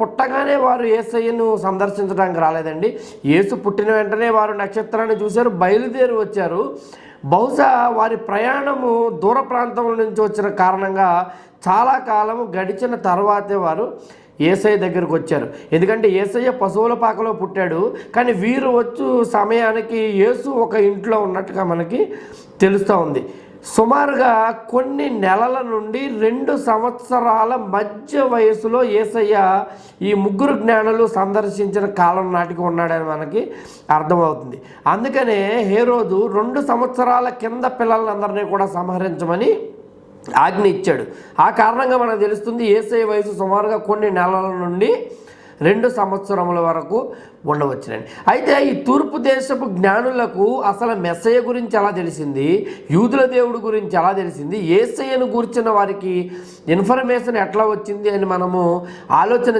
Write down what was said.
పుట్టగానే వారు ఏసయ్యను సందర్శించడానికి రాలేదండి. యేసు పుట్టిన వెంటనే వారు నక్షత్రాన్ని చూశారు బయలుదేరి వచ్చారు. బహుశా వారి ప్రయాణము దూర ప్రాంతం నుంచి వచ్చిన కారణంగా చాలా కాలం గడిచిన తర్వాతే వారు ఏసయ్య దగ్గరికి వచ్చారు. ఎందుకంటే ఏసయ్య పశువుల పాకలో పుట్టాడు. కానీ వీరు వచ్చు సమయానికి యేసు ఒక ఇంట్లో ఉన్నట్టుగా మనకి తెలుస్తూ ఉంది. సుమారుగా కొన్ని నెలల నుండి రెండు సంవత్సరాల మధ్య వయసులో ఏసయ్య ఈ ముగ్గురు జ్ఞానులు సందర్శించిన కాలం నాటికి ఉన్నాడని మనకి అర్థమవుతుంది. అందుకనే హేరోదు రెండు సంవత్సరాల కింద పిల్లలందరినీ కూడా సంహరించమని ఆజ్ఞ ఇచ్చాడు. ఆ కారణంగా మనకు తెలుస్తుంది ఏసై వయసు సుమారుగా కొన్ని నెలల నుండి రెండు సంవత్సరముల వరకు ఉండవచ్చునండి. అయితే ఈ తూర్పు దేశపు జ్ఞానులకు అసలు మెస్సయ్య గురించి ఎలా తెలిసింది? యూదుల దేవుడి గురించి ఎలా తెలిసింది? ఏసయ్యను గూర్చిన వారికి ఇన్ఫర్మేషన్ ఎట్లా వచ్చింది అని మనము ఆలోచన